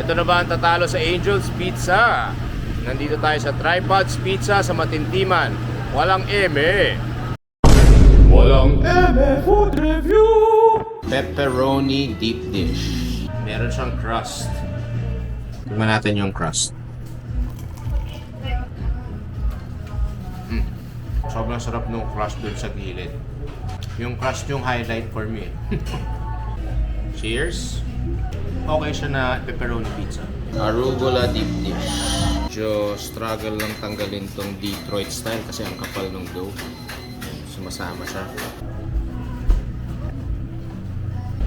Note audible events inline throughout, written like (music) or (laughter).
Ito na ba ang tatalo sa Angel's Pizza? Nandito tayo sa Tripods Pizza sa Matintiman. Walang eme. Walang eme food review. Pepperoni deep dish. Meron siyang crust. Tingnan natin yung crust. Mm. Sobrang sarap nung crust dun sa gilid. Yung crust yung highlight for me. (laughs) Cheers! Okay siya na pepperoni pizza. Arugula deep dish. Medyo struggle lang tanggalin tong Detroit style kasi ang kapal ng dough. Sumasama siya.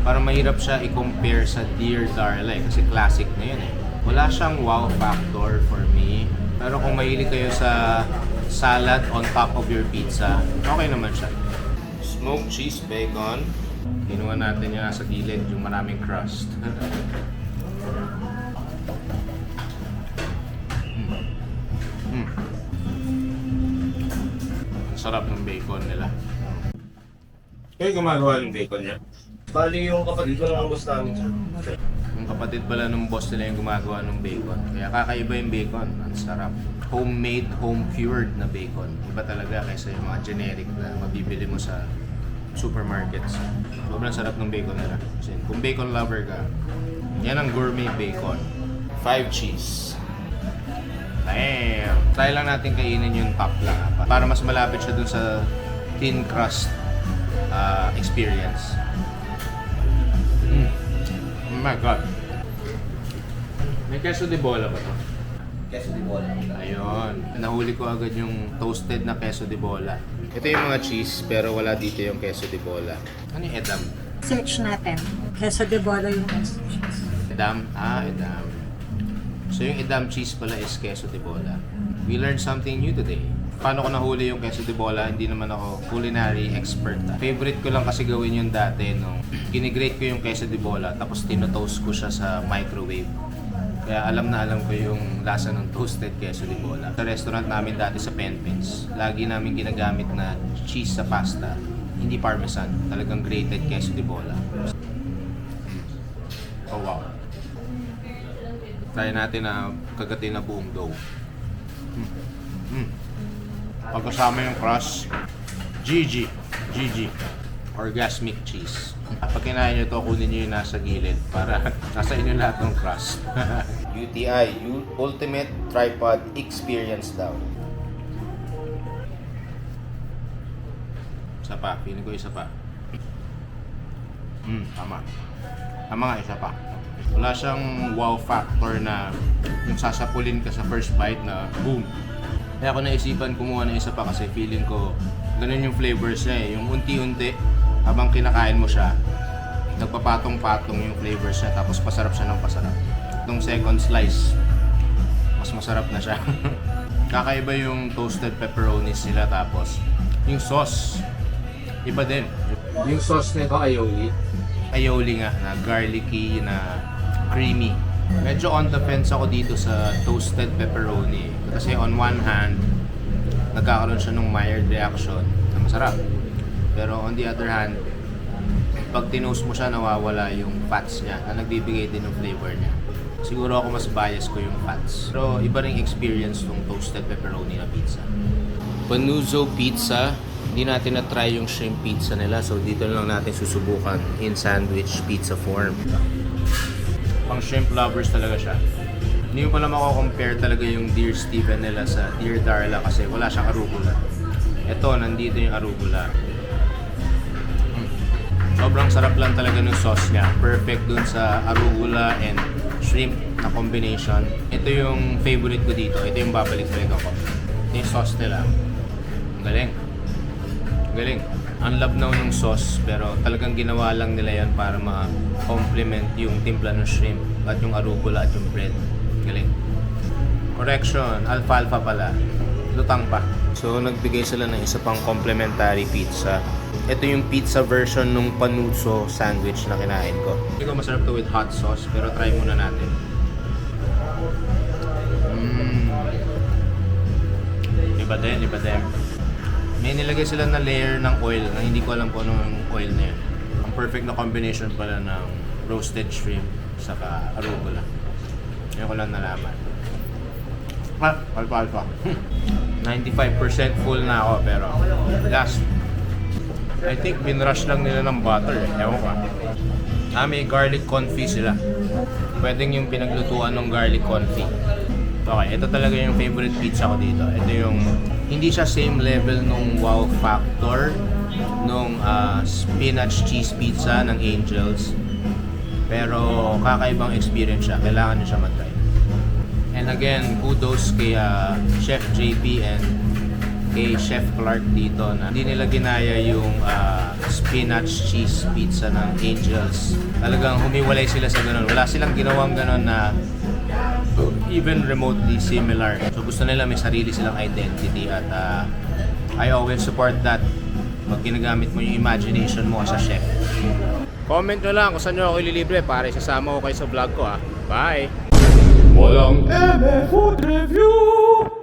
Parang mahirap siya i-compare sa Dear Darla eh, kasi classic na yun eh. Wala siyang wow factor for me. Pero kung mahilig kayo sa salad on top of your pizza, okay naman siya. Smoked cheese bacon. Kinuha natin yung nasa gilid, yung maraming crust. Mm. Ang sarap ng bacon nila. Kayo gumagawa ng bacon niya? Bali yung kapatid ko lang ang boss namin sir. Yung kapatid pala ng boss nila yung gumagawa ng bacon. Kaya kakaiba yung bacon. Ang sarap. Homemade, home-cured na bacon. Iba talaga kaysa yung mga generic na mabibili mo sa supermarkets. Sobrang sarap ng bacon nila. Kasi kung bacon lover ka, yan ang gourmet bacon. Five cheese. Damn! Try lang natin kainin yung top lang para mas malapit siya dun sa thin crust ah, experience. Mm. Oh my God. May queso de bola ba to? Queso di bola. Ayun. Nahuli ko agad yung toasted na queso de bola. Ito yung mga cheese, pero wala dito yung queso de bola. Ano yung edam? search natin. Queso de bola yung Edam? Ah, edam. So yung edam cheese pala is queso de bola. We learned something new today. Paano ko nahuli yung queso de bola? Hindi naman ako culinary expert. ah. Favorite ko lang kasi gawin yun dati nung (clears throat) ginigrate ko yung queso de bola tapos tinotoast ko siya sa microwave. Kaya alam na alam ko yung lasa ng toasted queso de bola. Sa restaurant namin dati sa Penpins, lagi namin ginagamit na cheese sa pasta. Hindi parmesan, talagang grated queso de bola. Oh wow. Try natin na kagatin na buong dough. Mm. Mm. Pagkasama yung crust, GG. GG. Orgasmic cheese. Pag kinain nyo to, kunin nyo yung nasa gilid para (laughs) nasa inyo lahat ng crust. (laughs) UTI, Ultimate Tripod Experience daw. Isa pa, feeling ko isa pa. Hmm, tama. Tama nga, isa pa. Wala siyang wow factor na yung sasapulin ka sa first bite na boom. Kaya ako naisipan kumuha ng isa pa kasi feeling ko ganun yung flavors niya eh. Yung unti-unti habang kinakain mo siya, nagpapatong-patong yung flavors niya tapos pasarap siya ng pasarap. Itong second slice, mas masarap na siya. (laughs) Kakaiba yung toasted pepperonis nila tapos yung sauce, iba din. Yung sauce nito aioli. Aioli nga na garlicky na creamy. Medyo on the fence ako dito sa toasted pepperoni. Kasi on one hand, nagkakaroon siya ng mild reaction na masarap. Pero on the other hand, pag tinost mo siya, nawawala yung fats niya na nagbibigay din ng flavor niya. Siguro ako mas bias ko yung fats. Pero iba ring experience tong toasted pepperoni na pizza. Panuzzo Pizza, hindi natin na-try yung shrimp pizza nila so dito lang natin susubukan in sandwich pizza form. Pang shrimp lovers talaga siya. Hindi mo pala mako-compare talaga yung Dear Steven nila sa Dear Darla kasi wala siyang arugula. Ito, nandito yung arugula. Sobrang sarap lang talaga ng sauce niya. Perfect dun sa arugula and shrimp na combination. Ito yung favorite ko dito. Ito yung babalik-balik ako. Ito yung sauce nila. Galing. Galing. Ang labnaw ng sauce pero talagang ginawa lang nila yan para ma-complement yung timpla ng shrimp at yung arugula at yung bread. Galing. Correction, alfalfa pala. Lutang pa. So, nagbigay sila ng isa pang complimentary pizza. Ito yung pizza version ng panuzzo sandwich na kinain ko. Hindi ko masarap to with hot sauce, pero try muna natin. Mmm. Iba din, iba din. May nilagay sila na layer ng oil na hindi ko alam kung anong oil na yun. Ang perfect na combination pala ng roasted shrimp saka arugula. Ngayon ko lang nalaman. Ah, alpa alpa. 95% full na ako pero last I think binrush lang nila ng butter eh. Ewan ko. Ah, may garlic confit sila. Pwedeng yung pinaglutuan ng garlic confit. Okay, ito talaga yung favorite pizza ko dito. Ito yung, hindi siya same level nung wow factor nung ah, spinach cheese pizza ng Angels. Pero kakaibang experience siya. Kailangan nyo siya mag-try. And again, kudos kay ah, Chef JP and kay Chef Clark dito na hindi nila ginaya yung ah, spinach cheese pizza ng Angels. Talagang humiwalay sila sa ganun. Wala silang ginawang ganun na even remotely similar. So gusto nila may sarili silang identity at ah, I always support that pag ginagamit mo yung imagination mo as a chef. Comment nyo lang kung saan nyo ako ililibre para isasama ko kayo sa vlog ko ah. Bye! Walang MF Food Review!